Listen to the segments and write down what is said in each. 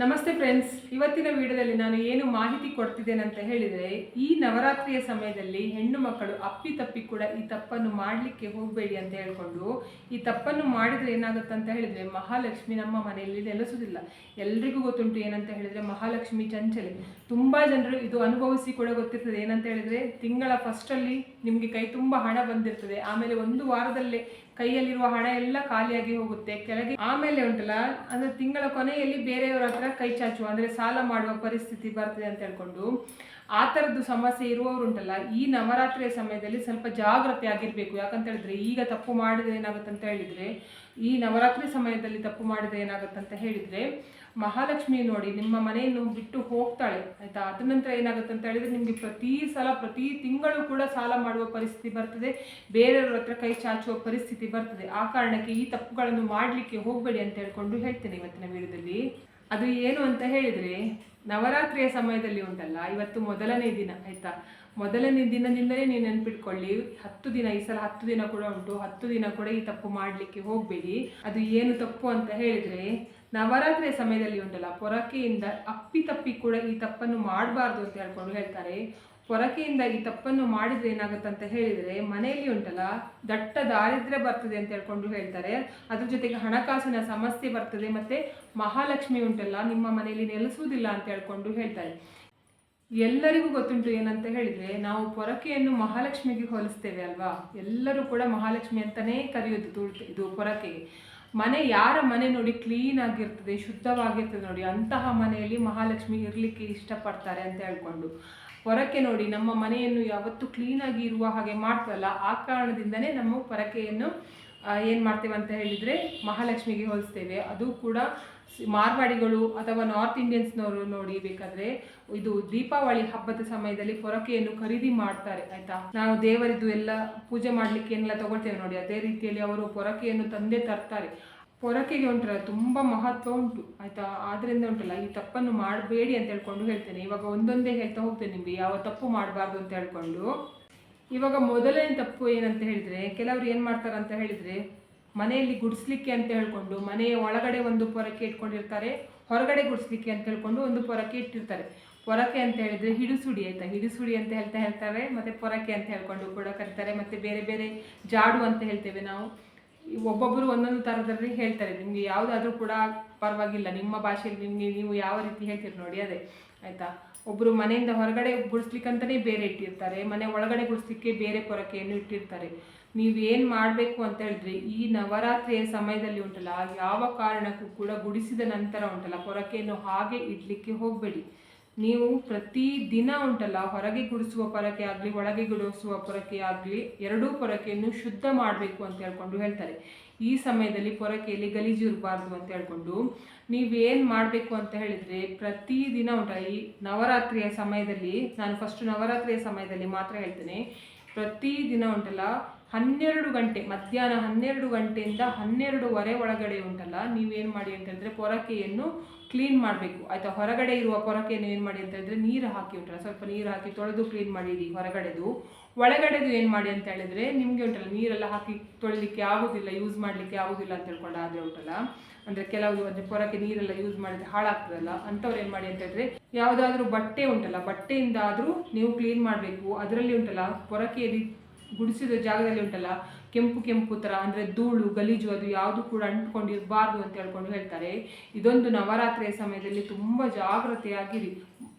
ನಮಸ್ತೆ ಫ್ರೆಂಡ್ಸ್ ಇವತ್ತಿನ ವಿಡಿಯೋದಲ್ಲಿ ನಾನು ಏನು ಮಾಹಿತಿ ಕೊಡ್ತಿದ್ದೇನೆ ಅಂತ ಹೇಳಿದರೆ, ಈ ನವರಾತ್ರಿಯ ಸಮಯದಲ್ಲಿ ಹೆಣ್ಣು ಮಕ್ಕಳು ಅಪ್ಪಿ ತಪ್ಪಿ ಕೂಡ ಈ ತಪ್ಪನ್ನು ಮಾಡಲಿಕ್ಕೆ ಹೋಗಬೇಡಿ ಅಂತ ಹೇಳ್ಕೊಂಡು, ಈ ತಪ್ಪನ್ನು ಮಾಡಿದರೆ ಏನಾಗುತ್ತೆ ಅಂತ ಹೇಳಿದರೆ ಮಹಾಲಕ್ಷ್ಮಿ ನಮ್ಮ ಮನೆಯಲ್ಲಿ ನೆಲೆಸುವುದಿಲ್ಲ. ಎಲ್ರಿಗೂ ಗೊತ್ತುಂಟು ಏನಂತ ಹೇಳಿದರೆ ಮಹಾಲಕ್ಷ್ಮಿ ಚಂಚಲೆ. ತುಂಬ ಜನರು ಇದು ಅನುಭವಿಸಿ ಕೂಡ ಗೊತ್ತಿರ್ತದೆ. ಏನಂತ ಹೇಳಿದರೆ, ತಿಂಗಳ ಫಸ್ಟಲ್ಲಿ ನಿಮಗೆ ಕೈ ತುಂಬ ಹಣ ಬಂದಿರ್ತದೆ. ಆಮೇಲೆ ಒಂದು ವಾರದಲ್ಲೇ ಕೈಯಲ್ಲಿರುವ ಹಣ ಎಲ್ಲ ಖಾಲಿಯಾಗಿ ಹೋಗುತ್ತೆ. ಕೆಳಗೆ ಆಮೇಲೆ ಉಂಟಲ್ಲ, ಅಂದ್ರೆ ತಿಂಗಳ ಕೊನೆಯಲ್ಲಿ ಬೇರೆಯವರ ಹತ್ರ ಕೈ ಚಾಚುವ, ಅಂದ್ರೆ ಸಾಲ ಮಾಡುವ ಪರಿಸ್ಥಿತಿ ಬರ್ತದೆ ಅಂತ ಹೇಳ್ಕೊಂಡು ಆ ಥರದ್ದು ಸಮಸ್ಯೆ ಇರುವವರು ಉಂಟಲ್ಲ, ಈ ನವರಾತ್ರಿಯ ಸಮಯದಲ್ಲಿ ಸ್ವಲ್ಪ ಜಾಗ್ರತೆ ಆಗಿರ್ಬೇಕು. ಯಾಕಂತ ಹೇಳಿದ್ರೆ ಈಗ ತಪ್ಪು ಮಾಡಿದ್ರೆ ಏನಾಗುತ್ತೆ ಅಂತ ಹೇಳಿದ್ರೆ ಈ ನವರಾತ್ರಿ ಸಮಯದಲ್ಲಿ ತಪ್ಪು ಮಾಡಿದ್ರೆ ಅಂತ ಹೇಳಿದ್ರೆ, ಮಹಾಲಕ್ಷ್ಮಿ ನೋಡಿ ನಿಮ್ಮ ಮನೆಯನ್ನು ಬಿಟ್ಟು ಹೋಗ್ತಾಳೆ, ಆಯ್ತಾ? ಅದ ನಂತರ ಏನಾಗುತ್ತೆ ಅಂತ ಹೇಳಿದ್ರೆ ನಿಮಗೆ ಪ್ರತಿ ಸಲ, ಪ್ರತಿ ತಿಂಗಳು ಕೂಡ ಸಾಲ ಮಾಡುವ ಪರಿಸ್ಥಿತಿ ಬರ್ತದೆ, ಬೇರೆಯವ್ರ ಹತ್ರ ಕೈ ಚಾಚುವ ಪರಿಸ್ಥಿತಿ ಬರ್ತದೆ. ಆ ಕಾರಣಕ್ಕೆ ಈ ತಪ್ಪುಗಳನ್ನು ಮಾಡಲಿಕ್ಕೆ ಹೋಗಬೇಡಿ ಅಂತ ಹೇಳ್ಕೊಂಡು ಹೇಳ್ತೇನೆ ಇವತ್ತಿನ ವಿಡಿಯೋದಲ್ಲಿ. ಅದು ಏನು ಅಂತ ಹೇಳಿದ್ರೆ, ನವರಾತ್ರಿಯ ಸಮಯದಲ್ಲಿ ಉಂಟಲ್ಲ, ಇವತ್ತು ಮೊದಲನೇ ದಿನ, ಆಯ್ತಾ? ಮೊದಲನೇ ದಿನದಿಂದಲೇ ನೀವು ನೆನ್ಪಿಟ್ಕೊಳ್ಳಿ, ಹತ್ತು ದಿನ, ಈ ಸಲ ಹತ್ತು ದಿನ ಕೂಡ ಉಂಟು, ಹತ್ತು ದಿನ ಕೂಡ ಈ ತಪ್ಪು ಮಾಡಲಿಕ್ಕೆ ಹೋಗಬೇಡಿ. ಅದು ಏನು ತಪ್ಪು ಅಂತ ಹೇಳಿದ್ರೆ ನವರಾತ್ರಿಯ ಸಮಯದಲ್ಲಿ ಉಂಟಲ್ಲ, ಪೊರಕೆಯಿಂದ ಅಪ್ಪಿ ತಪ್ಪಿ ಕೂಡ ಈ ತಪ್ಪನ್ನು ಮಾಡಬಾರ್ದು ಅಂತ ಹೇಳ್ಕೊಂಡು ಹೇಳ್ತಾರೆ. ಪೊರಕೆಯಿಂದ ಈ ತಪ್ಪನ್ನು ಮಾಡಿದ್ರೆ ಏನಾಗುತ್ತೆ ಅಂತ ಹೇಳಿದ್ರೆ, ಮನೆಯಲ್ಲಿ ಉಂಟಲ್ಲ, ದಟ್ಟ ದಾರಿದ್ರ್ಯ ಬರ್ತದೆ ಅಂತ ಹೇಳ್ಕೊಂಡು ಹೇಳ್ತಾರೆ. ಅದ್ರ ಜೊತೆಗೆ ಹಣಕಾಸಿನ ಸಮಸ್ಯೆ ಬರ್ತದೆ, ಮತ್ತೆ ಮಹಾಲಕ್ಷ್ಮಿ ಉಂಟಲ್ಲ, ನಿಮ್ಮ ಮನೆಯಲ್ಲಿ ನೆಲೆಸುವುದಿಲ್ಲ ಅಂತ ಹೇಳ್ಕೊಂಡು ಹೇಳ್ತಾರೆ. ಎಲ್ಲರಿಗೂ ಗೊತ್ತುಂಟು ಏನಂತ ಹೇಳಿದ್ರೆ, ನಾವು ಪೊರಕೆಯನ್ನು ಮಹಾಲಕ್ಷ್ಮಿಗೆ ಹೋಲಿಸ್ತೇವೆ ಅಲ್ವಾ? ಎಲ್ಲರೂ ಕೂಡ ಮಹಾಲಕ್ಷ್ಮಿ ಅಂತಾನೇ ಕರೆಯೋದು ತುಳ್ತು ಇದು ಪೊರಕೆಗೆ. ಮನೆ ಯಾರ ಮನೆ ನೋಡಿ ಕ್ಲೀನ್ ಆಗಿರ್ತದೆ, ಶುದ್ಧವಾಗಿರ್ತದೆ ನೋಡಿ, ಅಂತಹ ಮನೆಯಲ್ಲಿ ಮಹಾಲಕ್ಷ್ಮಿ ಇರಲಿಕ್ಕೆ ಇಷ್ಟಪಡ್ತಾರೆ ಅಂತ ಹೇಳ್ಕೊಂಡು. ಪೊರಕೆ ನೋಡಿ, ನಮ್ಮ ಮನೆಯನ್ನು ಯಾವತ್ತೂ ಕ್ಲೀನಾಗಿ ಇರುವ ಹಾಗೆ ಮಾಡ್ತಲ್ಲ, ಆ ಕಾರಣದಿಂದನೇ ನಮ್ಮ ಪೊರಕೆಯನ್ನು ಏನು ಮಾಡ್ತೇವೆ ಅಂತ ಹೇಳಿದರೆ ಮಹಾಲಕ್ಷ್ಮಿಗೆ ಹೋಲಿಸ್ತೇವೆ. ಅದು ಕೂಡ ಮಾರ್ವಾಡಿಗಳು ಅಥವಾ ನಾರ್ತ್ ಇಂಡಿಯನ್ಸ್ನವರು ನೋಡಿ ಬೇಕಾದ್ರೆ ಇದು ದೀಪಾವಳಿ ಹಬ್ಬದ ಸಮಯದಲ್ಲಿ ಪೊರಕೆಯನ್ನು ಖರೀದಿ ಮಾಡ್ತಾರೆ, ಆಯ್ತಾ? ನಾವು ದೇವರಿದ್ದು ಎಲ್ಲ ಪೂಜೆ ಮಾಡ್ಲಿಕ್ಕೆ ಏನೆಲ್ಲ ತಗೊಳ್ತೇವೆ ನೋಡಿ, ಅದೇ ರೀತಿಯಲ್ಲಿ ಅವರು ಪೊರಕೆಯನ್ನು ತಂದೆ ತರ್ತಾರೆ. ಪೊರಕೆಗೆ ಉಂಟಲ್ಲ ತುಂಬ ಮಹತ್ವ ಉಂಟು, ಆಯಿತಾ? ಆದ್ದರಿಂದ ಉಂಟಲ್ಲ, ಈ ತಪ್ಪನ್ನು ಮಾಡಬೇಡಿ ಅಂತ ಹೇಳ್ಕೊಂಡು ಹೇಳ್ತೇನೆ. ಇವಾಗ ಒಂದೊಂದೇ ಹೇಳ್ತಾ ಹೋಗ್ತೇನೆ ನಿಮಗೆ, ಯಾವ ತಪ್ಪು ಮಾಡಬಾರ್ದು ಅಂತ ಹೇಳ್ಕೊಂಡು. ಇವಾಗ ಮೊದಲನೇ ತಪ್ಪು ಏನಂತ ಹೇಳಿದ್ರೆ, ಕೆಲವರು ಏನು ಮಾಡ್ತಾರೆ ಅಂತ ಹೇಳಿದ್ರೆ ಮನೆಯಲ್ಲಿ ಗುಡಿಸ್ಲಿಕ್ಕೆ ಅಂತ ಹೇಳ್ಕೊಂಡು, ಮನೆಯ ಒಳಗಡೆ ಒಂದು ಪೊರಕೆ ಇಟ್ಕೊಂಡಿರ್ತಾರೆ, ಹೊರಗಡೆ ಗುಡಿಸ್ಲಿಕ್ಕೆ ಅಂತ ಹೇಳ್ಕೊಂಡು ಒಂದು ಪೊರಕೆ ಇಟ್ಟಿರ್ತಾರೆ. ಪೊರಕೆ ಅಂತ ಹೇಳಿದ್ರೆ ಹಿಡಿಸುಡಿ ಆಯ್ತಾ? ಹಿಡಿಸುಡಿ ಅಂತ ಹೇಳ್ತಾ ಹೇಳ್ತಾರೆ, ಮತ್ತೆ ಪೊರಕೆ ಅಂತ ಹೇಳ್ಕೊಂಡು ಕೂಡ ಕರೀತಾರೆ, ಮತ್ತೆ ಬೇರೆ ಬೇರೆ ಜಾಡು ಅಂತ ಹೇಳ್ತೇವೆ ನಾವು. ಒಬ್ಬೊಬ್ಬರು ಒಂದೊಂದು ಥರದಲ್ಲಿ ಹೇಳ್ತಾರೆ. ನಿಮಗೆ ಯಾವುದಾದ್ರೂ ಕೂಡ ಪರವಾಗಿಲ್ಲ, ನಿಮ್ಮ ಭಾಷೆಯಲ್ಲಿ ನಿಮಗೆ ನೀವು ಯಾವ ರೀತಿ ಹೇಳ್ತೀರಿ ನೋಡಿ, ಅದೇ. ಆಯ್ತಾ? ಒಬ್ಬರು ಮನೆಯಿಂದ ಹೊರಗಡೆ ಗುಡಿಸ್ಲಿಕ್ಕಂತಲೇ ಬೇರೆ ಇಟ್ಟಿರ್ತಾರೆ, ಮನೆ ಒಳಗಡೆ ಗುಡಿಸ್ಲಿಕ್ಕೆ ಬೇರೆ ಪೊರಕೆಯನ್ನು ಇಟ್ಟಿರ್ತಾರೆ. ನೀವು ಏನು ಮಾಡಬೇಕು ಅಂತ ಹೇಳಿದ್ರೆ ಈ ನವರಾತ್ರಿಯ ಸಮಯದಲ್ಲಿ ಉಂಟಲ್ಲ, ಯಾವ ಕಾರಣಕ್ಕೂ ಕೂಡ ಗುಡಿಸಿದ ನಂತರ ಉಂಟಲ್ಲ, ಪೊರಕೆಯನ್ನು ಹಾಗೆ ಇಡ್ಲಿಕ್ಕೆ ಹೋಗಬೇಡಿ. ನೀವು ಪ್ರತಿ ದಿನ ಉಂಟಲ್ಲ, ಹೊರಗೆ ಗುಡಿಸುವ ಪೊರಕೆ ಆಗಲಿ, ಒಳಗೆ ಗುಡಿಸುವ ಪೊರಕೆ ಆಗಲಿ, ಎರಡೂ ಪೊರಕೆಯನ್ನು ಶುದ್ಧ ಮಾಡಬೇಕು ಅಂತ ಹೇಳ್ಕೊಂಡು ಹೇಳ್ತಾರೆ. ಈ ಸಮಯದಲ್ಲಿ ಪೊರಕೆಯಲ್ಲಿ ಗಲೀಜು ಇರಬಾರ್ದು ಅಂತ ಹೇಳ್ಕೊಂಡು ನೀವೇನು ಮಾಡಬೇಕು ಅಂತ ಹೇಳಿದರೆ, ಪ್ರತಿ ದಿನ ಉಂಟಲ್ಲ, ಈ ನವರಾತ್ರಿಯ ಸಮಯದಲ್ಲಿ, ನಾನು ಫಸ್ಟ್ ನವರಾತ್ರಿಯ ಸಮಯದಲ್ಲಿ ಮಾತ್ರ ಹೇಳ್ತೇನೆ ಪ್ರತಿ ದಿನ ಉಂಟಲ್ಲ, ಹನ್ನೆರಡು ಗಂಟೆ, ಮಧ್ಯಾಹ್ನ ಹನ್ನೆರಡು ಗಂಟೆಯಿಂದ ಹನ್ನೆರಡುವರೆ ಒಳಗಡೆ ಉಂಟಲ್ಲ, ನೀವೇನು ಮಾಡಿ ಅಂತ ಹೇಳಿದ್ರೆ ಪೊರಕೆಯನ್ನು ಕ್ಲೀನ್ ಮಾಡಬೇಕು. ಆಯಿತಾ, ಹೊರಗಡೆ ಇರುವ ಪೊರಕೆಯನ್ನು ಏನು ಮಾಡಿ ಅಂತ ಹೇಳಿದ್ರೆ ನೀರು ಹಾಕಿ ಉಂಟಲ್ಲ, ಸ್ವಲ್ಪ ನೀರು ಹಾಕಿ ತೊಳೆದು ಕ್ಲೀನ್ ಮಾಡಿಡಿ ಹೊರಗಡೆದು. ಒಳಗಡೆದು ಏನು ಮಾಡಿ ಅಂತ ಹೇಳಿದ್ರೆ, ನಿಮಗೆ ಉಂಟಲ್ಲ, ನೀರೆಲ್ಲ ಹಾಕಿ ತೊಳಿಲಿಕ್ಕೆ ಆಗೋದಿಲ್ಲ ಯೂಸ್ ಮಾಡಲಿಕ್ಕೆ ಆಗೋದಿಲ್ಲ ಅಂತ ಹೇಳ್ಕೊಂಡು ಆದರೆ ಉಂಟಲ್ಲ. ಅಂದರೆ ಕೆಲವು ಅಂದರೆ ಪೊರಕ್ಕೆ ನೀರೆಲ್ಲ ಯೂಸ್ ಮಾಡಿದ್ರೆ ಹಾಳಾಗ್ತದಲ್ಲ, ಅಂಥವ್ರು ಏನು ಮಾಡಿ ಅಂತ ಹೇಳಿದ್ರೆ, ಯಾವುದಾದ್ರೂ ಬಟ್ಟೆ ಉಂಟಲ್ಲ, ಬಟ್ಟೆಯಿಂದ ಆದರೂ ನೀವು ಕ್ಲೀನ್ ಮಾಡಬೇಕು. ಅದರಲ್ಲಿ ಉಂಟಲ್ಲ, ಪೊರಕೆಯಲ್ಲಿ ಗುಡಿಸಿದ ಜಾಗದಲ್ಲಿ ಉಂಟಲ್ಲ, ಕೆಂಪು ಕೆಂಪು ಥರ ಅಂದರೆ ಧೂಳು, ಗಲೀಜು ಅದು ಯಾವುದು ಕೂಡ ಅಂಟ್ಕೊಂಡಿರಬಾರ್ದು ಅಂತ ಹೇಳ್ಕೊಂಡು ಹೇಳ್ತಾರೆ. ಇದೊಂದು ನವರಾತ್ರಿಯ ಸಮಯದಲ್ಲಿ ತುಂಬ ಜಾಗ್ರತೆಯಾಗಿರಿ.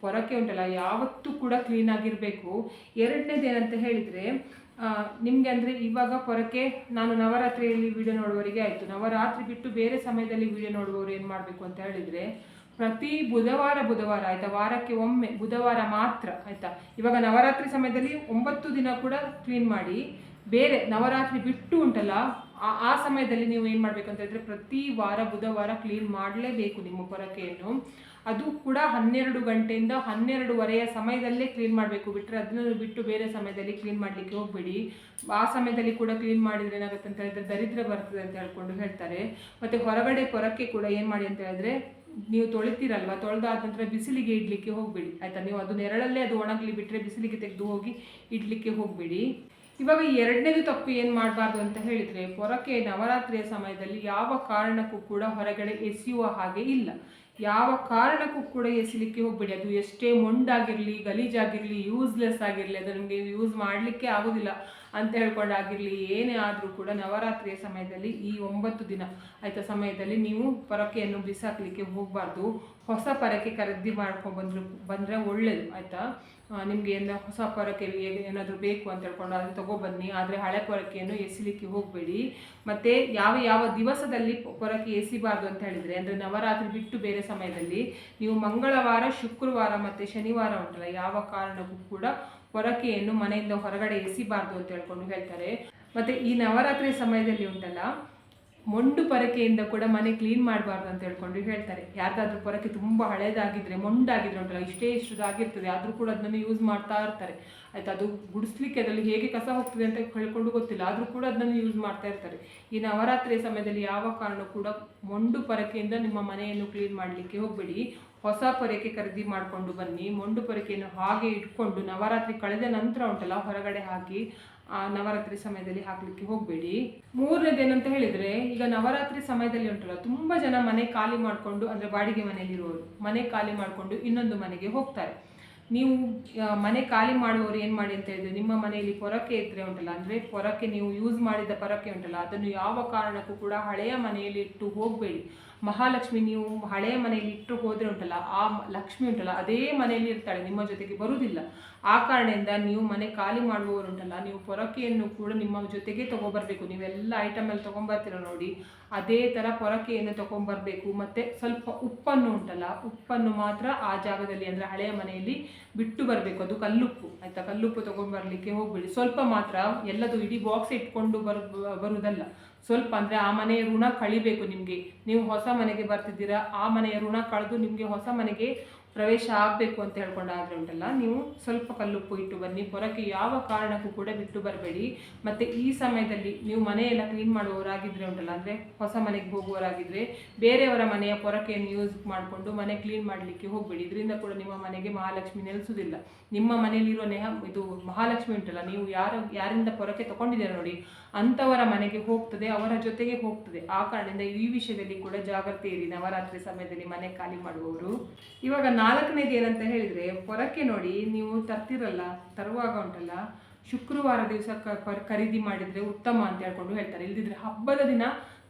ಪೊರಕೆ ಉಂಟಲ್ಲ, ಯಾವತ್ತೂ ಕೂಡ ಕ್ಲೀನ್ ಆಗಿರಬೇಕು. ಎರಡನೇದು ಏನಂತ ಹೇಳಿದರೆ ನಿಮಗೆ ಅಂದರೆ ಇವಾಗ ಪೊರಕೆ, ನಾನು ನವರಾತ್ರಿಯಲ್ಲಿ ವಿಡಿಯೋ ನೋಡುವವರಿಗೆ ಆಯಿತು. ನವರಾತ್ರಿ ಬಿಟ್ಟು ಬೇರೆ ಸಮಯದಲ್ಲಿ ವಿಡಿಯೋ ನೋಡುವವರು ಏನು ಮಾಡಬೇಕು ಅಂತ ಹೇಳಿದರೆ, ಪ್ರತಿ ಬುಧವಾರ ಬುಧವಾರ ಆಯ್ತಾ, ವಾರಕ್ಕೆ ಒಮ್ಮೆ, ಬುಧವಾರ ಮಾತ್ರ ಆಯ್ತಾ. ಇವಾಗ ನವರಾತ್ರಿ ಸಮಯದಲ್ಲಿ ಒಂಬತ್ತು ದಿನ ಕೂಡ ಕ್ಲೀನ್ ಮಾಡಿ, ಬೇರೆ ನವರಾತ್ರಿ ಬಿಟ್ಟು ಉಂಟಲ್ಲ ಆ- ಸಮಯದಲ್ಲಿ ನೀವು ಏನು ಮಾಡಬೇಕು ಅಂತ ಹೇಳಿದ್ರೆ ಪ್ರತಿ ವಾರ, ಬುಧವಾರ ಕ್ಲೀನ್ ಮಾಡಲೇಬೇಕು ನಿಮ್ಮ ಪೊರಕೆಯನ್ನು. ಅದು ಕೂಡ ಹನ್ನೆರಡು ಗಂಟೆಯಿಂದ ಹನ್ನೆರಡುವರೆಯ ಸಮಯದಲ್ಲೇ ಕ್ಲೀನ್ ಮಾಡಬೇಕು. ಬಿಟ್ಟರೆ ಅದನ್ನು ಬಿಟ್ಟು ಬೇರೆ ಸಮಯದಲ್ಲಿ ಕ್ಲೀನ್ ಮಾಡಲಿಕ್ಕೆ ಹೋಗಬೇಡಿ. ಆ ಸಮಯದಲ್ಲಿ ಕೂಡ ಕ್ಲೀನ್ ಮಾಡಿದರೆ ಏನಾಗುತ್ತೆ ಅಂತ ಹೇಳಿದ್ರೆ ದರಿದ್ರ ಬರ್ತದೆ ಅಂತ ಹೇಳ್ಕೊಂಡು ಹೇಳ್ತಾರೆ. ಮತ್ತು ಹೊರಗಡೆ ಪೊರಕೆ ಕೂಡ ಏನು ಮಾಡಿ ಅಂತ ಹೇಳಿದ್ರೆ ನೀವು ತೊಳಿತೀರಲ್ವ? ತೊಳೆದಾದ ನಂತರ ಬಿಸಿಲಿಗೆ ಇಡಲಿಕ್ಕೆ ಹೋಗಬೇಡಿ. ಆಯಿತಾ? ನೀವು ಅದು ನೆರಳಲ್ಲೇ ಅದು ಒಣಗಲಿ ಬಿಟ್ಟರೆ ಬಿಸಿಲಿಗೆ ತೆಗೆದು ಹೋಗಿ ಇಡಲಿಕ್ಕೆ ಹೋಗಬೇಡಿ. ಇವಾಗ ಎರಡನೇದು ತಪ್ಪು ಏನು ಮಾಡಬಾರ್ದು ಅಂತ ಹೇಳಿದರೆ ಪೊರಕೆ ನವರಾತ್ರಿಯ ಸಮಯದಲ್ಲಿ ಯಾವ ಕಾರಣಕ್ಕೂ ಕೂಡ ಹೊರಗಡೆ ಎಸೆಯುವ ಹಾಗೆ ಇಲ್ಲ. ಯಾವ ಕಾರಣಕ್ಕೂ ಕೂಡ ಎಸಿಲಿಕ್ಕೆ ಹೋಗಬೇಡಿ. ಅದು ಎಷ್ಟೇ ಮೊಂಡಾಗಿರಲಿ, ಗಲೀಜಾಗಿರಲಿ ಯೂಸ್ಲೆಸ್ ಆಗಿರಲಿ, ಅದು ನಿಮಗೆ ಯೂಸ್ ಮಾಡಲಿಕ್ಕೆ ಆಗೋದಿಲ್ಲ ಅಂತ ಹೇಳ್ಕೊಂಡಾಗಿರಲಿ, ಏನೇ ಆದರೂ ಕೂಡ ನವರಾತ್ರಿಯ ಸಮಯದಲ್ಲಿ ಈ ಒಂಬತ್ತು ದಿನ ಆಯ್ತಾ ಸಮಯದಲ್ಲಿ ನೀವು ಪೊರಕೆಯನ್ನು ಬಿಸಾಕಲಿಕ್ಕೆ ಹೋಗಬಾರ್ದು. ಹೊಸ ಪರಕೆ ಖರೀದಿ ಮಾಡ್ಕೊಂಡು ಬಂದ್ರು, ಬಂದರೆ ಒಳ್ಳೆಯದು ಆಯಿತಾ? ನಿಮಗೆ ಏನು ಹೊಸ ಪೊರಕೆ ಏನಾದರೂ ಬೇಕು ಅಂತ ಹೇಳ್ಕೊಂಡು ಅದನ್ನು ತೊಗೊಬನ್ನಿ. ಆದರೆ ಹಳೆ ಪೊರಕೆಯನ್ನು ಎಸಿಲಿಕ್ಕೆ ಹೋಗಬೇಡಿ. ಮತ್ತು ಯಾವ ಯಾವ ದಿವಸದಲ್ಲಿ ಪೊರಕೆ ಎಸಿಬಾರ್ದು ಅಂತ ಹೇಳಿದರೆ, ಅಂದರೆ ನವರಾತ್ರಿ ಬಿಟ್ಟು ಬೇರೆ ಸಮಯದಲ್ಲಿ ನೀವು ಮಂಗಳವಾರ, ಶುಕ್ರವಾರ ಮತ್ತು ಶನಿವಾರ ಉಂಟಲ್ಲ, ಯಾವ ಕಾರಣಕ್ಕೂ ಕೂಡ ಪೊರಕೆಯನ್ನು ಮನೆಯಿಂದ ಹೊರಗಡೆ ಎಸಿಬಾರ್ದು ಅಂತ ಹೇಳ್ಕೊಂಡು ಹೇಳ್ತಾರೆ. ಮತ್ತು ಈ ನವರಾತ್ರಿ ಸಮಯದಲ್ಲಿ ಉಂಟಲ್ಲ ಮೊಂಡು ಪೊರಕೆಯಿಂದ ಕೂಡ ಮನೆ ಕ್ಲೀನ್ ಮಾಡಬಾರ್ದು ಅಂತ ಹೇಳ್ಕೊಂಡು ಹೇಳ್ತಾರೆ. ಯಾರ್ದಾದ್ರೂ ಪೊರಕೆ ತುಂಬ ಹಳೇದಾಗಿದ್ರೆ, ಮೊಂಡಾಗಿದ್ರೆ ಉಂಟಲ್ಲ, ಇಷ್ಟೇ ಇಷ್ಟದಾಗಿರ್ತದೆ. ಆದರೂ ಕೂಡ ಅದನ್ನು ಯೂಸ್ ಮಾಡ್ತಾ ಇರ್ತಾರೆ. ಆಯ್ತು, ಅದು ಗುಡಿಸ್ಲಿಕ್ಕೆ ಅದರಲ್ಲಿ ಹೇಗೆ ಕಸ ಹೋಗ್ತದೆ ಅಂತ ಹೇಳ್ಕೊಂಡು ಗೊತ್ತಿಲ್ಲ. ಆದರೂ ಕೂಡ ಅದನ್ನು ಯೂಸ್ ಮಾಡ್ತಾ ಇರ್ತಾರೆ. ಈ ನವರಾತ್ರಿಯ ಸಮಯದಲ್ಲಿ ಯಾವ ಕಾರಣ ಕೂಡ ಮೊಂಡು ಪೊರಕೆಯಿಂದ ನಿಮ್ಮ ಮನೆಯನ್ನು ಕ್ಲೀನ್ ಮಾಡಲಿಕ್ಕೆ ಹೋಗಬೇಡಿ. ಹೊಸ ಪೊರಕೆ ಖರೀದಿ ಮಾಡಿಕೊಂಡು ಬನ್ನಿ. ಮೊಂಡು ಪೊರಕೆಯನ್ನು ಹಾಗೆ ಇಟ್ಕೊಂಡು ನವರಾತ್ರಿ ಕಳೆದ ನಂತರ ಉಂಟಲ್ಲ, ಹೊರಗಡೆ ಹಾಕಿ ನವರಾತ್ರಿ ಸಮಯದಲ್ಲಿ ಹಾಕ್ಲಿಕ್ಕೆ ಹೋಗಬೇಡಿ. ಮೂರನೇದು ಏನಂತ ಹೇಳಿದ್ರೆ, ಈಗ ನವರಾತ್ರಿ ಸಮಯದಲ್ಲಿ ಉಂಟಲ್ಲ, ತುಂಬಾ ಜನ ಮನೆ ಖಾಲಿ ಮಾಡಿಕೊಂಡು, ಅಂದ್ರೆ ಬಾಡಿಗೆ ಮನೆಯಲ್ಲಿರುವವರು ಮನೆ ಖಾಲಿ ಮಾಡಿಕೊಂಡು ಇನ್ನೊಂದು ಮನೆಗೆ ಹೋಗ್ತಾರೆ. ನೀವು ಮನೆ ಖಾಲಿ ಮಾಡುವವರು ಏನು ಮಾಡಿ ಅಂತ ಹೇಳಿದ್ರೆ, ನಿಮ್ಮ ಮನೆಯಲ್ಲಿ ಪೊರಕೆ ಇದ್ರೆ ಉಂಟಲ್ಲ, ಅಂದ್ರೆ ಪೊರಕೆ ನೀವು ಯೂಸ್ ಮಾಡಿದ ಪೊರಕೆ ಉಂಟಲ್ಲ, ಅದನ್ನು ಯಾವ ಕಾರಣಕ್ಕೂ ಕೂಡ ಹಳೆಯ ಮನೆಯಲ್ಲಿ ಇಟ್ಟು ಹೋಗಬೇಡಿ. ಮಹಾಲಕ್ಷ್ಮಿ ನೀವು ಹಳೆಯ ಮನೆಯಲ್ಲಿ ಇಟ್ಟು ಹೋದರೆ ಉಂಟಲ್ಲ, ಆ ಲಕ್ಷ್ಮಿ ಉಂಟಲ್ಲ, ಅದೇ ಮನೆಯಲ್ಲಿ ಇರ್ತಾಳೆ, ನಿಮ್ಮ ಜೊತೆಗೆ ಬರುವುದಿಲ್ಲ. ಆ ಕಾರಣದಿಂದ ನೀವು ಮನೆ ಖಾಲಿ ಮಾಡುವವರು ಉಂಟಲ್ಲ, ನೀವು ಪೊರಕೆಯನ್ನು ಕೂಡ ನಿಮ್ಮ ಜೊತೆಗೆ ತಗೊಬರ್ಬೇಕು. ನೀವೆಲ್ಲ ಐಟಮ್ ಅಲ್ಲಿ ತಗೊಂಬರ್ತೀರ ನೋಡಿ, ಅದೇ ಥರ ಪೊರಕೆಯನ್ನು ತಗೊಂಬರ್ಬೇಕು. ಮತ್ತೆ ಸ್ವಲ್ಪ ಉಪ್ಪನ್ನು ಉಂಟಲ್ಲ, ಉಪ್ಪನ್ನು ಮಾತ್ರ ಆ ಜಾಗದಲ್ಲಿ ಅಂದರೆ ಹಳೆಯ ಮನೆಯಲ್ಲಿ ಬಿಟ್ಟು ಬರಬೇಕು. ಅದು ಕಲ್ಲುಪ್ಪು, ಆಯಿತಾ? ಕಲ್ಲುಪ್ಪು ತೊಗೊಂಬರ್ಲಿಕ್ಕೆ ಹೋಗಬೇಡಿ. ಸ್ವಲ್ಪ ಮಾತ್ರ, ಎಲ್ಲದು ಇಡೀ ಬಾಕ್ಸ್ ಇಟ್ಕೊಂಡು ಬರ್ ಬರುವುದಲ್ಲ ಸ್ವಲ್ಪ ಅಂದರೆ ಆ ಮನೆಯ ಋಣ ಕಳಿಬೇಕು ನಿಮಗೆ. ನೀವು ಹೊಸ ಮನೆಗೆ ಬರ್ತಿದ್ದೀರಾ, ಆ ಮನೆಯ ಋಣ ಕಳೆದು ನಿಮಗೆ ಹೊಸ ಮನೆಗೆ ಪ್ರವೇಶ ಆಗಬೇಕು ಅಂತ ಹೇಳ್ಕೊಂಡಾದ್ರೆ ಉಂಟಲ್ಲ, ನೀವು ಸ್ವಲ್ಪ ಕಲ್ಲುಪ್ಪು ಇಟ್ಟು ಬನ್ನಿ. ಹೊರಕ್ಕೆ ಯಾವ ಕಾರಣಕ್ಕೂ ಕೂಡ ಬಿಟ್ಟು ಬರಬೇಡಿ. ಮತ್ತು ಈ ಸಮಯದಲ್ಲಿ ನೀವು ಮನೆಯೆಲ್ಲ ಕ್ಲೀನ್ ಮಾಡುವವರಾಗಿದ್ದರೆ ಉಂಟಲ್ಲ, ಅಂದರೆ ಹೊಸ ಮನೆಗೆ ಹೋಗುವವರಾಗಿದ್ದರೆ ಬೇರೆಯವರ ಮನೆಯ ಪೊರಕೆಯನ್ನು ಯೂಸ್ ಮಾಡಿಕೊಂಡು ಮನೆ ಕ್ಲೀನ್ ಮಾಡಲಿಕ್ಕೆ ಹೋಗಬೇಡಿ. ಇದರಿಂದ ಕೂಡ ನಿಮ್ಮ ಮನೆಗೆ ಮಹಾಲಕ್ಷ್ಮಿ ನೆಲೆಸುವುದಿಲ್ಲ. ನಿಮ್ಮ ಮನೆಯಲ್ಲಿರೋ ನೆಹ, ಇದು ಮಹಾಲಕ್ಷ್ಮಿ ಉಂಟಲ್ಲ, ನೀವು ಯಾರು, ಯಾರಿಂದ ಪೊರಕೆ ತಗೊಂಡಿದ್ದೀರಾ ನೋಡಿ ಅಂಥವರ ಮನೆಗೆ ಹೋಗ್ತದೆ, ಅವರ ಜೊತೆಗೆ ಹೋಗ್ತದೆ. ಆ ಕಾರಣದಿಂದ ಈ ವಿಷಯದಲ್ಲಿ ಕೂಡ ಜಾಗ್ರತೆ ಇರಿ. ನವರಾತ್ರಿ ಸಮಯದಲ್ಲಿ ಮನೆ ಖಾಲಿ ಮಾಡುವವರು. ಇವಾಗ ನಾಲ್ಕನೇದು ಏನಂತ ಹೇಳಿದ್ರೆ ಪೊರಕೆ ನೋಡಿ, ನೀವು ತರ್ತಿರಲ್ಲ, ತರುವಾಗ ಉಂಟಲ್ಲ, ಶುಕ್ರವಾರ ದಿವಸ ಖರೀದಿ ಮಾಡಿದ್ರೆ ಉತ್ತಮ ಅಂತ ಹೇಳ್ಕೊಂಡು ಹೇಳ್ತಾರೆ. ಇಲ್ದಿದ್ರೆ ಹಬ್ಬದ ದಿನ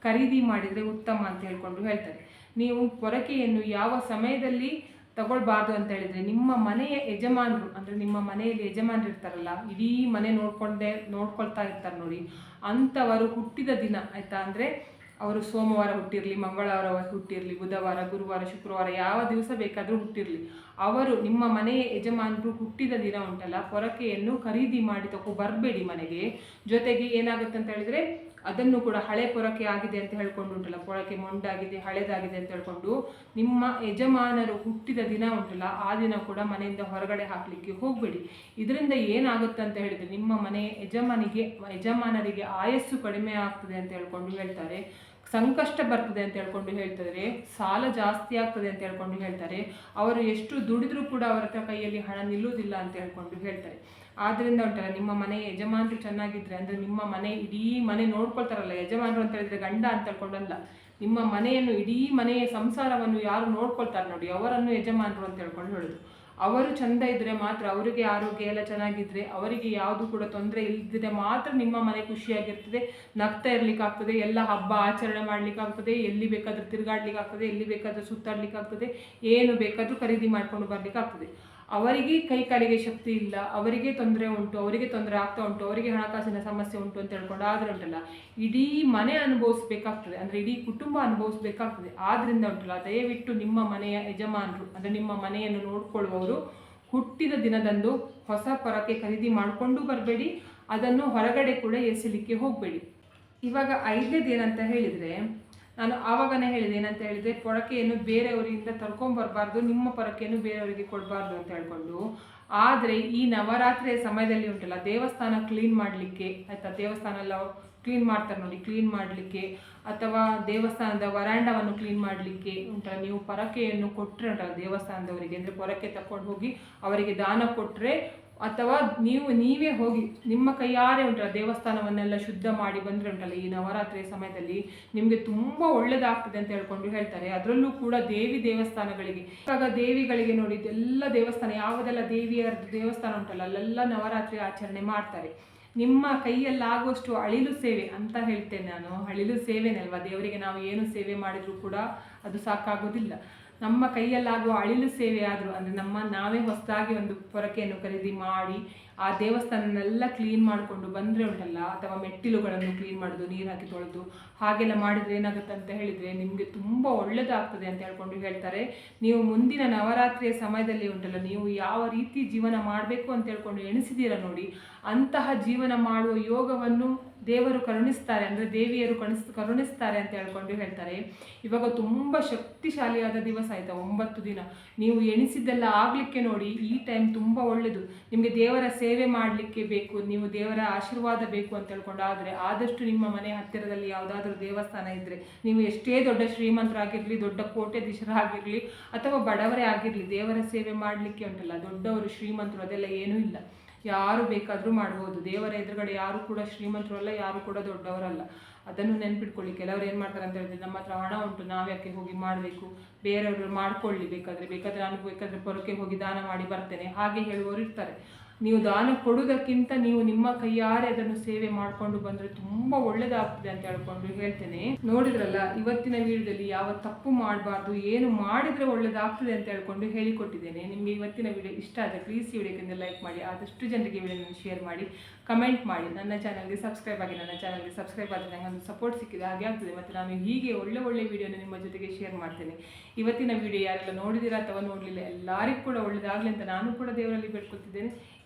ಖರೀದಿ ಮಾಡಿದ್ರೆ ಉತ್ತಮ ಅಂತ ಹೇಳ್ಕೊಂಡು ಹೇಳ್ತಾರೆ. ನೀವು ಪೊರಕೆಯನ್ನು ಯಾವ ಸಮಯದಲ್ಲಿ ತಗೊಳ್ಬಾರ್ದು ಅಂತ ಹೇಳಿದ್ರೆ ನಿಮ್ಮ ಮನೆಯ ಯಜಮಾನರು, ಅಂದ್ರೆ ನಿಮ್ಮ ಮನೆಯಲ್ಲಿ ಯಜಮಾನರು ಇರ್ತಾರಲ್ಲ, ಇಡೀ ಮನೆ ನೋಡ್ಕೊಂಡೇ, ನೋಡ್ಕೊಳ್ತಾ ಇರ್ತಾರೆ ನೋಡಿ. ಅಂಥವರು ಹುಟ್ಟಿದ ದಿನ, ಆಯಿತಾ? ಅಂದ್ರೆ ಅವರು ಸೋಮವಾರ ಹುಟ್ಟಿರಲಿ, ಮಂಗಳವಾರ ಹುಟ್ಟಿರಲಿ, ಬುಧವಾರ, ಗುರುವಾರ, ಶುಕ್ರವಾರ ಯಾವ ದಿವಸ ಬೇಕಾದರೂ ಹುಟ್ಟಿರಲಿ. ಅವರು ನಿಮ್ಮ ಮನೆಯ ಯಜಮಾನರು ಹುಟ್ಟಿದ ದಿನ ಉಂಟಲ್ಲ, ಪೊರಕೆಯನ್ನು ಖರೀದಿ ಮಾಡಿ ತಗೋ ಬರಬೇಡಿ ಮನೆಗೆ. ಜೊತೆಗೆ ಏನಾಗುತ್ತೆ ಅಂತ ಹೇಳಿದ್ರೆ ಅದನ್ನು ಕೂಡ ಹಳೆ ಪೊರಕೆ ಆಗಿದೆ ಅಂತ ಹೇಳ್ಕೊಂಡು ಉಂಟಲ್ಲ ಪೊರಕೆ ಮೊಂಡಾಗಿದೆ, ಹಳೆದಾಗಿದೆ ಅಂತ ಹೇಳ್ಕೊಂಡು ನಿಮ್ಮ ಯಜಮಾನರು ಹುಟ್ಟಿದ ದಿನ ಉಂಟಲ್ಲ, ಆ ದಿನ ಕೂಡ ಮನೆಯಿಂದ ಹೊರಗಡೆ ಹಾಕಲಿಕ್ಕೆ ಹೋಗಬೇಡಿ. ಇದರಿಂದ ಏನಾಗುತ್ತೆ ಅಂತ ಹೇಳಿದ್ರೆ ನಿಮ್ಮ ಮನೆ ಯಜಮಾನಿಗೆ, ಯಜಮಾನರಿಗೆ ಆಯಸ್ಸು ಕಡಿಮೆ ಆಗ್ತದೆ ಅಂತ ಹೇಳ್ಕೊಂಡು ಹೇಳ್ತಾರೆ. ಸಂಕಷ್ಟ ಬರ್ತದೆ ಅಂತ ಹೇಳ್ಕೊಂಡು ಹೇಳ್ತಾರೆ, ಸಾಲ ಜಾಸ್ತಿ ಆಗ್ತದೆ ಅಂತ ಹೇಳ್ಕೊಂಡು ಹೇಳ್ತಾರೆ, ಅವರು ಎಷ್ಟು ದುಡಿದ್ರೂ ಕೂಡ ಅವರ ಕೈಯಲ್ಲಿ ಹಣ ನಿಲ್ಲುವುದಿಲ್ಲ ಅಂತ ಹೇಳ್ಕೊಂಡು ಹೇಳ್ತಾರೆ. ಆದ್ರಿಂದ ಉಂಟಲ್ಲ, ನಿಮ್ಮ ಮನೆ ಯಜಮಾನರು ಚೆನ್ನಾಗಿದ್ರೆ, ಅಂದ್ರೆ ನಿಮ್ಮ ಮನೆ ಇಡೀ ಮನೆ ನೋಡ್ಕೊಳ್ತಾರಲ್ಲ, ಯಜಮಾನರು ಅಂತ ಹೇಳಿದ್ರೆ ಗಂಡ ಅಂತ ಹೇಳ್ಕೊಂಡಲ್ಲ, ನಿಮ್ಮ ಮನೆಯನ್ನು, ಇಡೀ ಮನೆಯ ಸಂಸಾರವನ್ನು ಯಾರು ನೋಡ್ಕೊಳ್ತಾರೆ ನೋಡಿ, ಅವರನ್ನು ಯಜಮಾನರು ಅಂತ ಹೇಳ್ಕೊಂಡು ಹೇಳುದು. ಅವರು ಚಂದ ಇದ್ದರೆ ಮಾತ್ರ, ಅವರಿಗೆ ಆರೋಗ್ಯ ಎಲ್ಲ ಚೆನ್ನಾಗಿದ್ರೆ, ಅವರಿಗೆ ಯಾವುದು ಕೂಡ ತೊಂದರೆ ಇಲ್ದಿದ್ರೆ ಮಾತ್ರ ನಿಮ್ಮ ಮನೆ ಖುಷಿಯಾಗಿರ್ತದೆ. ನಗ್ತಾ ಇರ್ಲಿಕ್ಕೆ ಆಗ್ತದೆ ಎಲ್ಲ ಹಬ್ಬ ಆಚರಣೆ ಮಾಡ್ಲಿಕ್ಕೆ ಆಗ್ತದೆ ಎಲ್ಲಿ ಬೇಕಾದ್ರೂ ತಿರುಗಾಡ್ಲಿಕ್ಕೆ ಆಗ್ತದೆ ಎಲ್ಲಿ ಬೇಕಾದರೂ ಸುತ್ತಾಡ್ಲಿಕ್ಕೆ ಆಗ್ತದೆ ಏನು ಬೇಕಾದರೂ ಖರೀದಿ ಮಾಡ್ಕೊಂಡು ಬರ್ಲಿಕ್ಕೆ ಆಗ್ತದೆ ಅವರಿಗೆ ಕೈ ಕಾಲಿಗೆ ಶಕ್ತಿ ಇಲ್ಲ, ಅವರಿಗೆ ತೊಂದರೆ ಉಂಟು, ಅವರಿಗೆ ತೊಂದರೆ ಆಗ್ತಾ ಉಂಟು, ಅವರಿಗೆ ಹಣಕಾಸಿನ ಸಮಸ್ಯೆ ಉಂಟು ಅಂತ ಹೇಳ್ಕೊಂಡು ಆದ್ರೆ ಉಂಟಲ್ಲ. ಇಡೀ ಮನೆ ಅನುಭವಿಸ್ಬೇಕಾಗ್ತದೆ, ಅಂದ್ರೆ ಇಡೀ ಕುಟುಂಬ ಅನುಭವಿಸ್ಬೇಕಾಗ್ತದೆ. ಆದ್ರಿಂದ ಉಂಟಲ್ಲ, ದಯವಿಟ್ಟು ನಿಮ್ಮ ಮನೆಯ ಯಜಮಾನರು, ಅಂದ್ರೆ ನಿಮ್ಮ ಮನೆಯನ್ನು ನೋಡಿಕೊಳ್ಳುವವರು, ಹುಟ್ಟಿದ ದಿನದಂದು ಹೊಸ ಪರಕ್ಕೆ ಖರೀದಿ ಮಾಡಿಕೊಂಡು ಬರಬೇಡಿ, ಅದನ್ನು ಹೊರಗಡೆ ಕೂಡ ಎಸಿಲಿಕ್ಕೆ ಹೋಗಬೇಡಿ. ಇವಾಗ ಐದನೇದು ಏನಂತ ಹೇಳಿದರೆ ನಾನು ಆವಾಗನೇ ಹೇಳಿದೆ, ಏನಂತ ಹೇಳಿದ್ರೆ ಪೊರಕೆಯನ್ನು ಬೇರೆಯವರಿಂದ ತರ್ಕೊಂಬರ್ಬಾರ್ದು ನಿಮ್ಮ ಪೊರಕೆಯನ್ನು ಬೇರೆಯವರಿಗೆ ಕೊಡಬಾರ್ದು ಅಂತ ಹೇಳ್ಕೊಂಡು. ಆದರೆ ಈ ನವರಾತ್ರಿಯ ಸಮಯದಲ್ಲಿ ಉಂಟಲ್ಲ, ದೇವಸ್ಥಾನ ಕ್ಲೀನ್ ಮಾಡಲಿಕ್ಕೆ, ಆಯಿತಾ? ದೇವಸ್ಥಾನ ಎಲ್ಲ ಕ್ಲೀನ್ ಮಾಡ್ತಾರೆ ನೋಡಿ ಕ್ಲೀನ್ ಮಾಡಲಿಕ್ಕೆ, ಅಥವಾ ದೇವಸ್ಥಾನದ ವರಾಂಡವನ್ನು ಕ್ಲೀನ್ ಮಾಡಲಿಕ್ಕೆ ಉಂಟಲ್ಲ, ನೀವು ಪೊರಕೆಯನ್ನು ಕೊಟ್ಟರೆ ಉಂಟಲ್ಲ ದೇವಸ್ಥಾನದವರಿಗೆ, ಅಂದರೆ ಪೊರಕೆ ತಕೊಂಡು ಹೋಗಿ ಅವರಿಗೆ ದಾನ ಕೊಟ್ಟರೆ ಅಥವಾ ನೀವು ನೀವೇ ಹೋಗಿ, ನಿಮ್ಮ ಕೈಯಾರೆ ಉಂಟಲ್ಲ ದೇವಸ್ಥಾನವನ್ನೆಲ್ಲ ಶುದ್ಧ ಮಾಡಿ ಬಂದರೆ ಉಂಟಲ್ಲ ಈ ನವರಾತ್ರಿ ಸಮಯದಲ್ಲಿ ನಿಮಗೆ ತುಂಬ ಒಳ್ಳೆಯದಾಗ್ತದೆ ಅಂತ ಹೇಳ್ಕೊಂಡು ಹೇಳ್ತಾರೆ. ಅದರಲ್ಲೂ ಕೂಡ ದೇವಿ ದೇವಸ್ಥಾನಗಳಿಗೆ ಆಗ ದೇವಿಗಳಿಗೆ ನೋಡಿ ಎಲ್ಲ ದೇವಸ್ಥಾನ, ಯಾವುದೆಲ್ಲ ದೇವಿಯರ ದೇವಸ್ಥಾನ ಉಂಟಲ್ಲ, ಅಲ್ಲೆಲ್ಲ ನವರಾತ್ರಿ ಆಚರಣೆ ಮಾಡ್ತಾರೆ. ನಿಮ್ಮ ಕೈಯಲ್ಲಾಗುವಷ್ಟು ಅಳಿಲು ಸೇವೆ ಅಂತ ಹೇಳ್ತೇನೆ ನಾನು. ಅಳಿಲು ಸೇವೆನಲ್ವಾ? ದೇವರಿಗೆ ನಾವು ಏನು ಸೇವೆ ಮಾಡಿದರೂ ಕೂಡ ಅದು ಸಾಕಾಗೋದಿಲ್ಲ. ನಮ್ಮ ಕೈಯಲ್ಲಾಗುವ ಅಳಿಲು ಸೇವೆ ಆದರೂ, ಅಂದರೆ ನಮ್ಮ ನಾವೇ ಹೊಸದಾಗಿ ಒಂದು ಪೊರಕೆಯನ್ನು ಖರೀದಿ ಮಾಡಿ ಆ ದೇವಸ್ಥಾನನೆಲ್ಲ ಕ್ಲೀನ್ ಮಾಡಿಕೊಂಡು ಬಂದರೆ ಉಂಟಲ್ಲ, ಅಥವಾ ಮೆಟ್ಟಿಲುಗಳನ್ನು ಕ್ಲೀನ್ ಮಾಡೋದು, ನೀರು ಹಾಕಿ ತೊಳೆದು, ಹಾಗೆಲ್ಲ ಮಾಡಿದರೆ ಏನಾಗುತ್ತೆ ಅಂತ ಹೇಳಿದರೆ ನಿಮಗೆ ತುಂಬ ಒಳ್ಳೆಯದಾಗ್ತದೆ ಅಂತ ಹೇಳ್ಕೊಂಡು ಹೇಳ್ತಾರೆ. ನೀವು ಮುಂದಿನ ನವರಾತ್ರಿಯ ಸಮಯದಲ್ಲಿ ಉಂಟಲ್ಲ, ನೀವು ಯಾವ ರೀತಿ ಜೀವನ ಮಾಡಬೇಕು ಅಂತ ಹೇಳ್ಕೊಂಡು ಎಣಿಸಿದ್ದೀರ ನೋಡಿ, ಅಂತಹ ಜೀವನ ಮಾಡುವ ಯೋಗವನ್ನು ದೇವರು ಕರುಣಿಸ್ತಾರೆ ಅಂದರೆ ದೇವಿಯರು ಕಣಿಸ್, ಕರುಣಿಸ್ತಾರೆ ಅಂತ ಹೇಳ್ಕೊಂಡು ಹೇಳ್ತಾರೆ. ಇವಾಗ ತುಂಬ ಶಕ್ತಿಶಾಲಿಯಾದ ದಿವಸ ಆಯಿತಾ, ಒಂಬತ್ತು ದಿನ. ನೀವು ಎಣಿಸಿದ್ದೆಲ್ಲ ಆಗಲಿಕ್ಕೆ ನೋಡಿ, ಈ ಟೈಮ್ ತುಂಬ ಒಳ್ಳೆಯದು ನಿಮಗೆ ದೇವರ ಸೇವೆ ಮಾಡಲಿಕ್ಕೆ ಬೇಕು, ನೀವು ದೇವರ ಆಶೀರ್ವಾದ ಬೇಕು ಅಂತ ಹೇಳ್ಕೊಂಡು ಆದರೆ ಆದಷ್ಟು ನಿಮ್ಮ ಮನೆ ಹತ್ತಿರದಲ್ಲಿ ಯಾವುದಾದ್ರೂ ದೇವಸ್ಥಾನ ಇದ್ದರೆ ನೀವು ಎಷ್ಟೇ ದೊಡ್ಡ ಶ್ರೀಮಂತರಾಗಿರಲಿ, ದೊಡ್ಡ ಕೋಟೆಧೀಶರಾಗಿರಲಿ ಅಥವಾ ಬಡವರೇ ಆಗಿರಲಿ, ದೇವರ ಸೇವೆ ಮಾಡಲಿಕ್ಕೆ ಉಂಟಲ್ಲ, ದೊಡ್ಡವರು, ಶ್ರೀಮಂತರು ಅದೆಲ್ಲ ಏನೂ ಇಲ್ಲ. ಯಾರು ಬೇಕಾದರೂ ಮಾಡ್ಬೋದು. ದೇವರ ಎದುರುಗಡೆ ಯಾರು ಕೂಡ ಶ್ರೀಮಂತರು ಅಲ್ಲ ಯಾರು ಕೂಡ ದೊಡ್ಡವರಲ್ಲ. ಅದನ್ನು ನೆನ್ಪಿಟ್ಕೊಳ್ಳಿ. ಕೆಲವರು ಏನು ಮಾಡ್ತಾರೆ ಅಂತ ಹೇಳಿದ್ರೆ, ನಮ್ಮ ಹತ್ರ ಹಣ ಉಂಟು ನಾವ್ಯಾಕೆ ಹೋಗಿ ಮಾಡಬೇಕು? ಬೇರೆಯವರು ಮಾಡ್ಕೊಳ್ಳಿ, ಬೇಕಾದರೆ. ಬೇಕಾದರೆ ನಾನು ಬೇಕಾದರೆ ಪೊರಕೆ ಹೋಗಿ ದಾನ ಮಾಡಿ ಬರ್ತೇನೆ. ಹಾಗೆ ಹೇಳುವವರು ಇರ್ತಾರೆ. ನೀವು ದಾನ ಕೊಡುವುದಕ್ಕಿಂತ ನೀವು ನಿಮ್ಮ ಕೈಯಾರೆ ಅದನ್ನು ಸೇವೆ ಮಾಡಿಕೊಂಡು ಬಂದರೆ ತುಂಬ ಒಳ್ಳೆಯದಾಗ್ತದೆ ಅಂತ ಹೇಳ್ಕೊಂಡು ಹೇಳ್ತೇನೆ. ನೋಡಿದ್ರಲ್ಲ, ಇವತ್ತಿನ ವಿಡಿಯೋದಲ್ಲಿ ಯಾವ ತಪ್ಪು ಮಾಡಬಾರ್ದು, ಏನು ಮಾಡಿದರೆ ಒಳ್ಳೆಯದಾಗ್ತದೆ ಅಂತ ಹೇಳ್ಕೊಂಡು ಹೇಳಿಕೊಟ್ಟಿದ್ದೇನೆ. ನಿಮಗೆ ಇವತ್ತಿನ ವಿಡಿಯೋ ಇಷ್ಟ ಆದರೆ ಪ್ಲೀಸ್ ಈ ವಿಡಿಯೋಕ್ಕಿಂತ ಲೈಕ್ ಮಾಡಿ, ಆದಷ್ಟು ಜನರಿಗೆ ವಿಡಿಯೋನ ಶೇರ್ ಮಾಡಿ ಕಮೆಂಟ್ ಮಾಡಿ. ನನ್ನ ಚಾನಲ್ಗೆ ಸಬ್ಸ್ಕ್ರೈಬ್ ಆಗಿ, ನನ್ನ ಚಾನಲ್ಗೆ ಸಬ್ಸ್ಕ್ರೈಬ್ ಆದರೆ ನನಗೆ ಒಂದು ಸಪೋರ್ಟ್ ಸಿಕ್ಕಿದೆ ಹಾಗೆ ಆಗ್ತದೆ. ಮತ್ತು ನಾನು ಹೀಗೆ ಒಳ್ಳೆ ಒಳ್ಳೆ ವಿಡಿಯೋನ ನಿಮ್ಮ ಜೊತೆಗೆ ಶೇರ್ ಮಾಡ್ತೇನೆ. ಇವತ್ತಿನ ವಿಡಿಯೋ ಯಾರೆಲ್ಲ ನೋಡಿದಿರಾ ಅಥವಾ ನೋಡಲಿಲ್ಲ, ಎಲ್ಲರಿಗೂ ಕೂಡ ಒಳ್ಳೆಯದಾಗಲಿ ಅಂತ ನಾನು ಕೂಡ ದೇವರಲ್ಲಿ ಬೇಡ್ಕೊತಿದ್ದೇನೆ